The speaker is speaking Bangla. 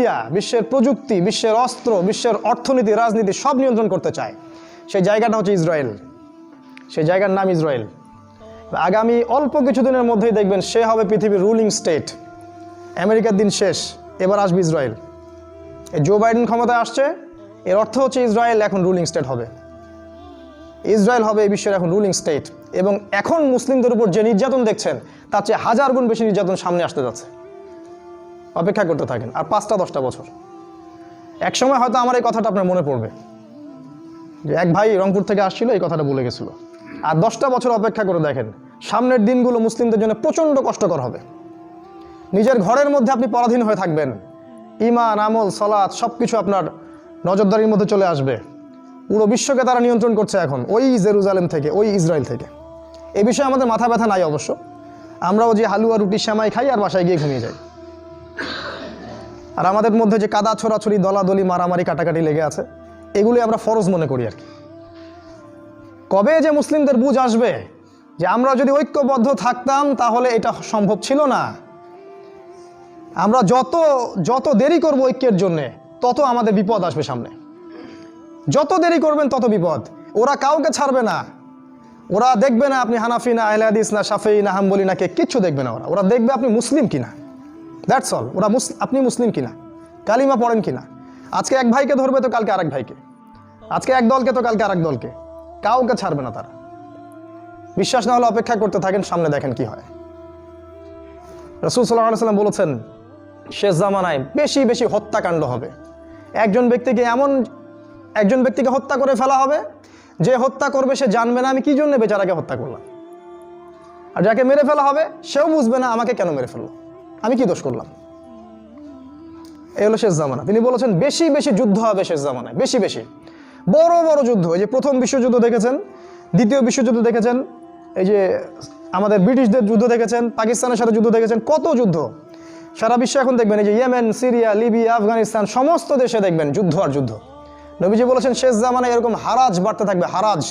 মিডিয়া বিশ্বের প্রযুক্তি, বিশ্বের অস্ত্র, বিশ্বের অর্থনীতি, রাজনীতি সব নিয়ন্ত্রণ করতে চায়। সেই জায়গাটা হচ্ছে ইসরায়েল। সেই জায়গার নাম ইসরায়েল। আগামী অল্প কিছুদিনের মধ্যেই দেখবেন সে হবে পৃথিবীর রুলিং স্টেট আমেরিকার দিন শেষ, এবার আসবে ইসরায়েল। এই জো বাইডেন ক্ষমতায় আসছে, এর অর্থ হচ্ছে ইসরায়েল এখন রুলিং স্টেট হবে। ইসরায়েল হবে এই বিশ্বের এখন রুলিং স্টেট এবং এখন মুসলিমদের উপর যে নির্যাতন দেখছেন, তার চেয়ে হাজার গুণ বেশি নির্যাতন সামনে আসতে যাচ্ছে। অপেক্ষা করতে থাকেন, আর পাঁচটা দশটা বছর। এক সময় হয়তো আমার এই কথাটা আপনার মনে পড়বে, যে এক ভাই রংপুর থেকে আসছিল, এই কথাটা বলে গেছিল। আর দশটা বছর অপেক্ষা করে দেখেন, সামনের দিনগুলো মুসলিমদের জন্য প্রচণ্ড কষ্টকর হবে। নিজের ঘরের মধ্যে আপনি পরাধীন হয়ে থাকবেন। ইমান আমল সলাৎ সব কিছু আপনার নজরদারির মধ্যে চলে আসবে। পুরো বিশ্বকে তারা নিয়ন্ত্রণ করছে এখন, ওই জেরুজালেম থেকে, ওই ইসরায়েল থেকে। এ বিষয়ে আমাদের মাথা ব্যথা নাই অবশ্য। আমরাও যে হালুয়া রুটি শ্যামাই খাই, আর বাসায় গিয়ে ঘুমিয়ে যাই। আর আমাদের মধ্যে যে কাদা, ছোড়াছড়ি, দলাদলি, মারামারি, কাটাকাটি লেগে আছে, এগুলি আমরা ফরজ মনে করি আর কি। কবে যে মুসলিমদের বুঝ আসবে যে আমরা যদি ঐক্যবদ্ধ থাকতাম, তাহলে এটা সম্ভব ছিল না। আমরা যত যত দেরি করব ঐক্যের জন্যে, তত আমাদের বিপদ আসবে সামনে। যত দেরি করবেন, তত বিপদ। ওরা কাউকে ছাড়বে না। ওরা দেখবে না আপনি হানাফি, না আহলে হাদিস, না শাফি, না হাম্বলি, না কে, কিচ্ছু দেখবে না ওরা। ওরা দেখবে আপনি মুসলিম কিনা। দ্যাটস অল ওরা মুস, আপনি মুসলিম কিনা? কালিমা পড়েন কিনা? আজকে এক ভাইকে ধরবে তো কালকে আরেক ভাইকে। আজকে এক দলকে তো কালকে আরেক দলকে। কাউকে ছাড়বে না তারা। বিশ্বাস না হলে অপেক্ষা করতে থাকেন, সামনে দেখেন কি হয়। রসুল সাল্লাহ সাল্লাম বলেছেন, শেষ জামানায় বেশি বেশি হত্যাকাণ্ড হবে। একজন ব্যক্তিকে এমন, একজন ব্যক্তিকে হত্যা করে ফেলা হবে, যে হত্যা করবে সে জানবে না, আমি কি জন্য বেচারাকে হত্যা করলাম? আর যাকে মেরে ফেলা হবে, সেও বুঝবে না আমাকে কেন মেরে ফেলল। আমি কি দোষ করলাম? এই হলো শেষ জামানা। তিনি বলেছেন, বেশি বেশি যুদ্ধ হবে শেষ জামানায়, বেশি বেশি। বড় বড় যুদ্ধ, এই যে প্রথম বিশ্বযুদ্ধ দেখেছেন, দ্বিতীয় বিশ্বযুদ্ধ দেখেছেন, এই যে আমাদের ব্রিটিশদের যুদ্ধ দেখেছেন, পাকিস্তানের সাথে যুদ্ধ দেখেছেন, কত যুদ্ধ। সারা বিশ্বে এখন দেখবেন, এই যে ইয়েমেন, সিরিয়া, লিবিয়া, আফগানিস্তান, সমস্ত দেশে দেখবেন যুদ্ধ আর যুদ্ধ। নবীজি বলেছেন, শেষ জামানায় এরকম হারাজ বাড়তে থাকবে, হারাজ।